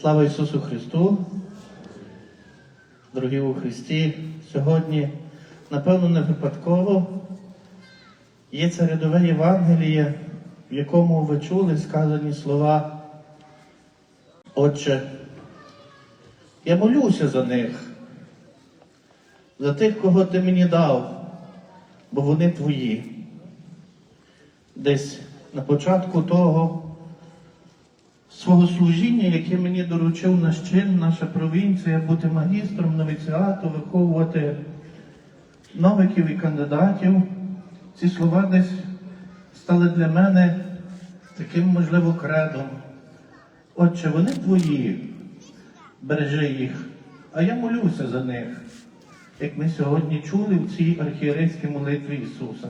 Слава Ісусу Христу! Дорогі у Христі, сьогодні, напевно, не випадково є це рядове Євангеліє, в якому ви чули сказані слова. Отче, я молюся за них, за тих, кого ти мені дав, бо вони твої. Десь на початку того свого служіння, яке мені доручив наш чин, наша провінція, бути магістром новіціату, виховувати новиків і кандидатів. Ці слова десь стали для мене таким, можливо, кредом. Отче, вони твої, бережи їх, а я молюся за них, як ми сьогодні чули в цій архієрейській молитві Ісуса.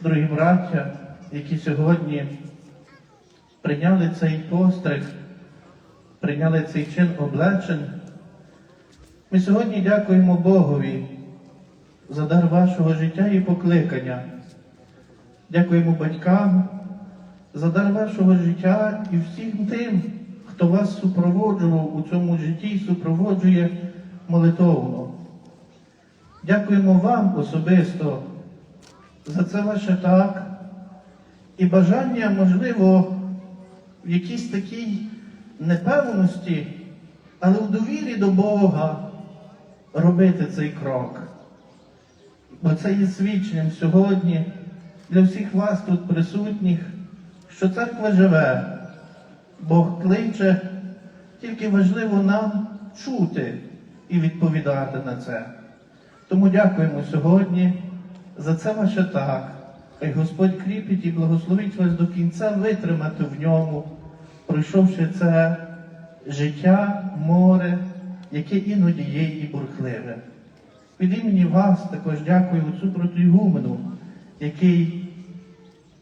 Дорогі браття, які сьогодні прийняли цей постриг, прийняли цей чин облечень. Ми сьогодні дякуємо Богові за дар вашого життя і покликання. Дякуємо батькам за дар вашого життя і всім тим, хто вас супроводжував у цьому житті і супроводжує молитовно. Дякуємо вам особисто за це ваше так і бажання, можливо, в якійсь такій непевності, але в довірі до Бога робити цей крок. Бо це є свідченням сьогодні для всіх вас тут присутніх, що церква живе, Бог кличе, тільки важливо нам чути і відповідати на це. Тому дякуємо сьогодні за це ваше так. Хай Господь кріпить і благословить вас до кінця витримати в ньому, пройшовши це життя, море, яке іноді є і бурхливе. Від імені вас також дякую отцю протоігумену, який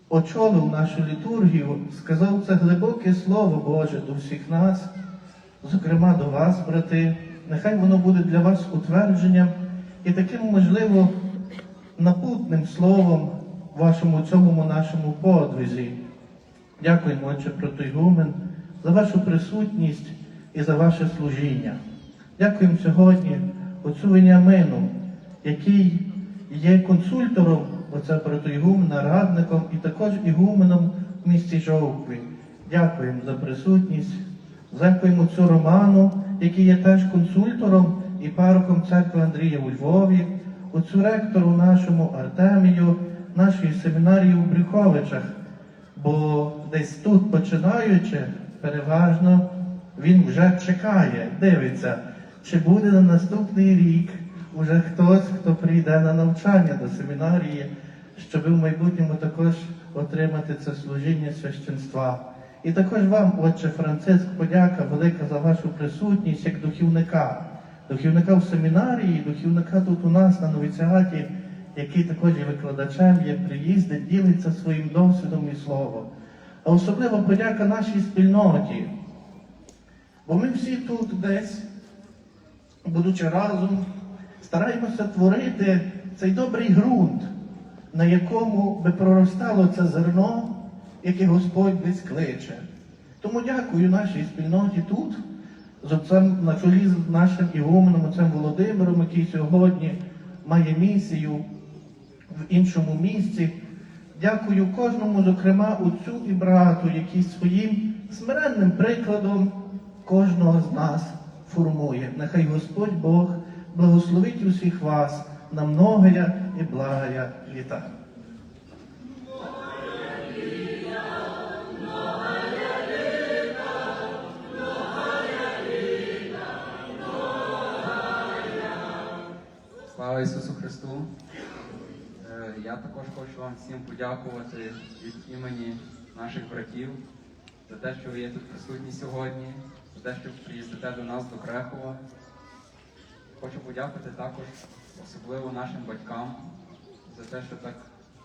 очолив нашу літургію, сказав це глибоке Слово Боже до всіх нас, зокрема до вас, брати. Нехай воно буде для вас утвердженням і таким, можливо, напутним словом вашому цьому нашому подвизі. Дякуємо, Отче Протойгумен, за вашу присутність і за ваше служіння. Дякуємо сьогодні отцю Веніамину, який є консультором отця Протойгумена, радником і також ігуменом в місті Жовкві. Дякуємо за присутність. Дякуємо цю Роману, який є теж консультором і пароком церкви Андрія у Львові, оцю ректору нашому Артемію, нашої семінарії у Брюховичах. Бо десь тут починаючи, переважно він вже чекає, дивиться, чи буде на наступний рік уже хтось, хто прийде на навчання до семінарії, щоб в майбутньому також отримати це служіння священства. І також вам, отче Франциск, подяка велика за вашу присутність як духівника, духівника в семінарії, духівника тут у нас на новіціаті, який також є викладачем, є приїздить, ділиться своїм досвідом і словом. А особливо подяка нашій спільноті. Бо ми всі тут десь, будучи разом, стараємося творити цей добрий ґрунт, на якому би проростало це зерно, яке Господь десь кличе. Тому дякую нашій спільноті тут, з отцем на чолі з нашим ігуменом, отцем Володимиром, який сьогодні має місію в іншому місці. Дякую кожному, зокрема, отцю і брату, який своїм смиренним прикладом кожного з нас формує. Нехай Господь Бог благословить усіх вас на многоя і благая літа. Слава Ісусу Христу! Я також хочу вам всім подякувати від імені наших братів за те, що ви є тут присутні сьогодні, за те, що приїздите до нас до Крехова. Хочу подякувати також особливо нашим батькам за те, що так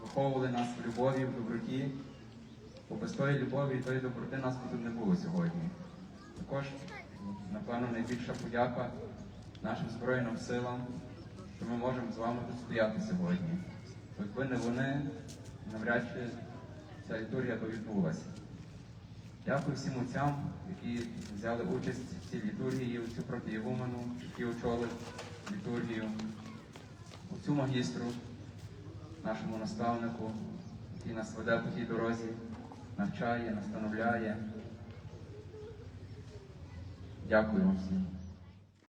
виховували нас в любові, в доброті. Бо без тої любові і тої доброти нас би тут не було сьогодні. Також, напевно, найбільша подяка нашим Збройним силам, що ми можемо з вами тут стояти сьогодні. Якби не вони, навряд чи ця літургія би відбулася. Дякую всім отцям, які взяли участь в цій літургії, у цю протиєгумену, які очолив літургію, у цю магістру, нашому наставнику, який нас веде по тій дорозі, навчає, настановляє. Дякую вам всім.